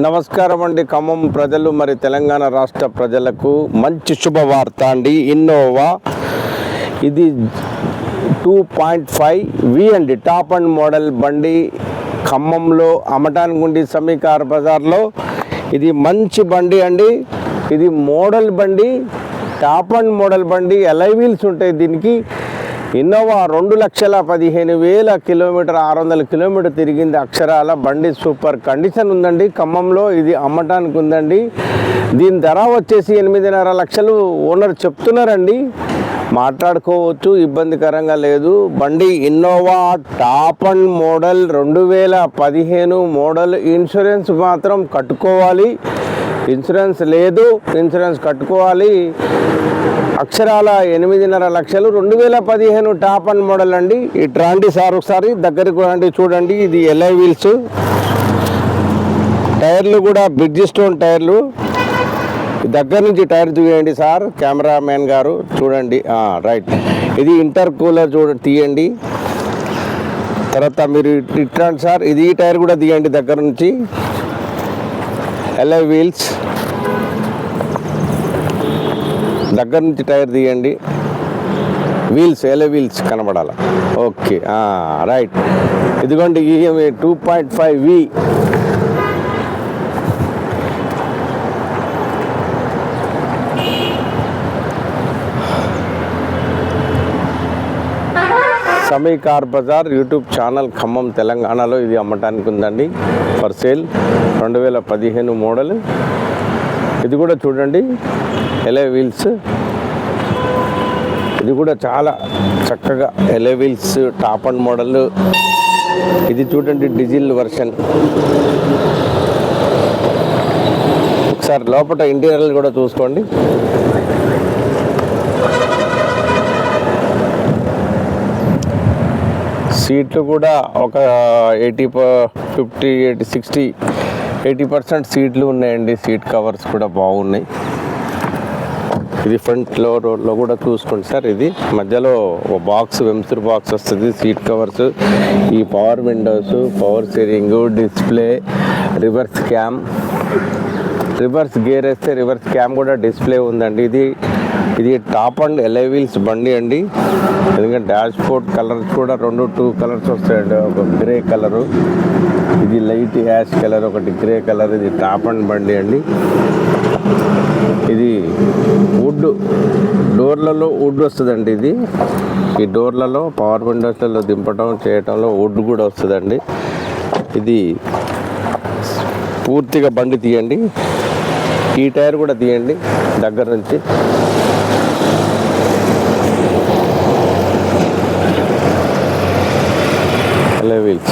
నమస్కారం అండి. ఖమ్మం ప్రజలు మరి తెలంగాణ రాష్ట్ర ప్రజలకు మంచి శుభవార్త అండి. ఇన్నోవా ఇది టూ పాయింట్ ఫైవ్ వి అండి టాప్ అండ్ మోడల్ బండి ఖమ్మంలో అమ్మటానికి ఉండి సమీకార్ బజార్లో. ఇది మంచి బండి అండి. ఇది మోడల్ బండి టాప్ అండ్ మోడల్ బండి ఎలై వీల్స్ ఉంటాయి దీనికి. ఇన్నోవా రెండు లక్షల పదిహేను వేల కిలోమీటర్ ఆరు వందల కిలోమీటర్ తిరిగింది అక్షరాల బండి సూపర్ కండిషన్ ఉందండి. ఖమ్మంలో ఇది అమ్మటానికి ఉందండి. దీని ధర వచ్చేసి ఎనిమిదిన్నర లక్షలు. ఓనర్ చెప్తున్నారండి. మాట్లాడుకోవచ్చు ఇబ్బందికరంగా లేదు. బండి ఇన్నోవా టాప్ అండ్ మోడల్ రెండు వేల పదిహేను మోడల్ ఇన్సూరెన్స్ మాత్రం కట్టుకోవాలి. ఇన్సూరెన్స్ లేదు ఇన్సూరెన్స్ కట్టుకోవాలి. అక్షరాల ఎనిమిదిన్నర లక్షలు రెండు వేల పదిహేను టాప్ అండ్ మోడల్ అండి. ఇటు రాండి సార్ ఒకసారి దగ్గరికి రండి చూడండి ఇది ఎల్ఐ వీల్స్. టైర్లు కూడా బ్రిడ్జ్ స్టోన్ టైర్లు. దగ్గర నుంచి టైర్ తీయండి సార్ కెమెరామ్యాన్ గారు చూడండి రైట్. ఇది ఇంటర్ కూలర్ చూడ తీయండి. తర్వాత మీరు ఇట్లాంటి సార్ ఇది ఈ టైర్ కూడా తీయండి దగ్గర నుంచి. ఎల్ఐ వీల్స్ దగ్గర నుంచి టైర్ తీయండి. వీల్స్ ఎల వీల్స్ కనబడాలి? ఓకే రైట్ ఇదిగోండి ఈఎంఐ టూ పాయింట్ ఫైవ్ వి సమీ car bazaar YouTube channel Khammam తెలంగాణలో ఇది అమ్మటానికి ఉందండి. ఫర్ సేల్ రెండు వేల పదిహేను మోడల్. ఇది కూడా చూడండి ఎలే వీల్స్. ఇది కూడా చాలా చక్కగా alloy wheels top and model. ఇది చూడండి డీజిల్ వర్షన్. ఒకసారి లోపల ఇంటీరియర్ కూడా చూసుకోండి. సీట్లు కూడా ఒక eighty fifty eighty sixty eighty percent సీట్లు ఉన్నాయండి. సీట్ కవర్స్ కూడా బాగున్నాయి. ఇది ఫ్రంట్లో రోడ్లో కూడా చూసుకోండి సార్ ఇది. మధ్యలో ఒక బాక్స్ వెంసర్ బాక్స్ వస్తుంది. సీట్ కవర్స్ ఈ power windows power steering display reverse cam. Reverse gear వేస్తే రివర్స్ క్యామ్ కూడా డిస్ప్లే ఉందండి. ఇది ఇది టాప్ అండ్ ఎలై వీల్స్ బండి అండి. ఎందుకంటే డాష్ బోర్డ్ కలర్స్ కూడా రెండు టూ కలర్స్ వస్తాయండి. ఒక గ్రే కలరు ఇది లైట్ యాష్ కలర్ ఒకటి గ్రే కలర్ ఇది టాప్ అండ్ బండి అండి. ఇది వుడ్ డోర్లలో వుడ్ వస్తుందండి ఇది. ఈ డోర్లలో పవర్ విండోస్లలో దింపడం చేయటంలో వుడ్ కూడా వస్తుందండి. ఇది పూర్తిగా బండి తీయండి. ఈ టైర్ కూడా తీయండి దగ్గర నుంచి. హలో వీల్స్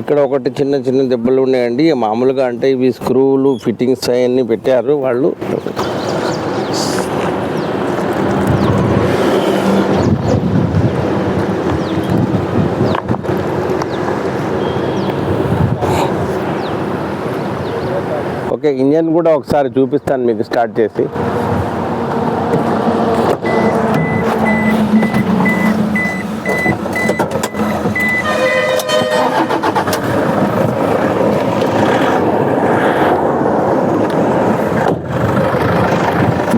ఇక్కడ ఒకటి చిన్న చిన్న దెబ్బలు ఉన్నాయండి. మామూలుగా అంటే ఇవి స్క్రూలు ఫిట్టింగ్స్ అవన్నీ పెట్టారు వాళ్ళు. ఇంజన్ కూడా ఒకసారి చూపిస్తాను మీకు స్టార్ట్ చేసి.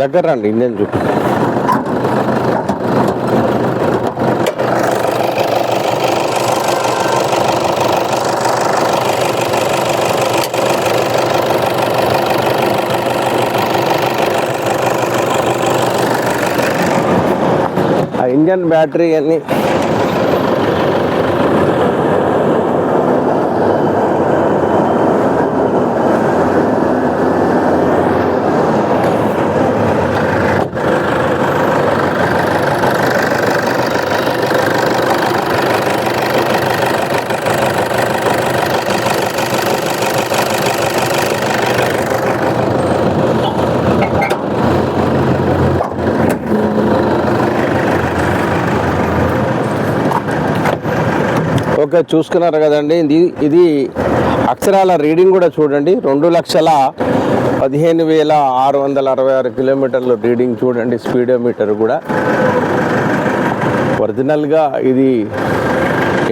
దగ్గర రండి ఇంజన్ చూపిస్తాను ఇంజన్ బ్యాటరీ అన్ని ఓకే చూసుకున్నారు కదండి. ఇది ఇది అక్షరాల రీడింగ్ కూడా చూడండి. రెండు లక్షల పదిహేను వేల ఆరు వందల అరవై ఆరు కిలోమీటర్లు రీడింగ్ చూడండి. స్పీడోమీటర్ కూడా. ఒరిజినల్గా ఇది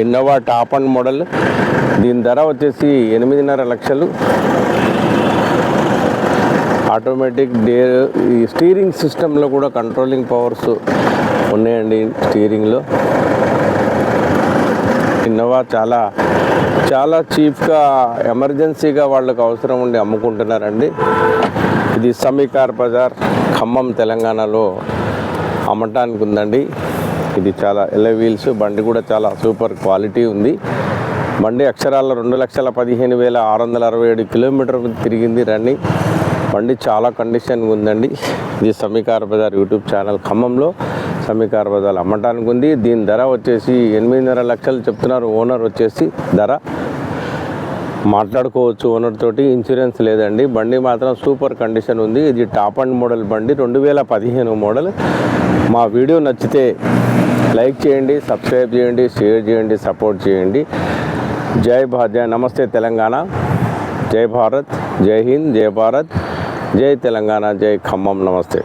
ఇన్నోవా టాప్ అండ్ మోడల్. దీని ధర వచ్చేసి ఎనిమిదిన్నర లక్షలు. ఆటోమేటిక్ డే ఈ స్టీరింగ్ సిస్టంలో కూడా కంట్రోలింగ్ పవర్స్ ఉన్నాయండి స్టీరింగ్లో. ఇన్నోవా చాలా చాలా చీప్గా ఎమర్జెన్సీగా వాళ్ళకు అవసరం ఉండి అమ్ముకుంటున్నారండి. ఇది సమీకార్ బజార్ ఖమ్మం తెలంగాణలో అమ్మటానికి ఉందండి. ఇది చాలా ఎల్ల వీల్స్ బండి కూడా చాలా సూపర్ క్వాలిటీ ఉంది. బండి అక్షరాల రెండు లక్షల పదిహేను వేల ఆరు వందల అరవై ఏడు కిలోమీటర్ తిరిగింది రండి. బండి చాలా కండిషన్గా ఉందండి. ఇది సమీకార్ బజార్ యూట్యూబ్ ఛానల్ ఖమ్మంలో. సమీకార బజార్ అమ్మటానికి ఉంది. దీని ధర వచ్చేసి ఎనిమిదిన్నర లక్షలు చెప్తున్నారు. ఓనర్ వచ్చేసి ధర మాట్లాడుకోవచ్చు ఓనర్ తోటి. ఇన్సూరెన్స్ లేదండి. బండి మాత్రం సూపర్ కండిషన్ ఉంది. ఇది టాప్ అండ్ మోడల్ బండి. రెండు వేల పదిహేను మోడల్. మా వీడియో నచ్చితే లైక్ చేయండి సబ్స్క్రైబ్ చేయండి షేర్ చేయండి సపోర్ట్ చేయండి. జై భా నమస్తే తెలంగాణ. జై భారత్. జై హింద్. జై భారత్. జై తెలంగాణ. జై ఖమ్మం. నమస్తే.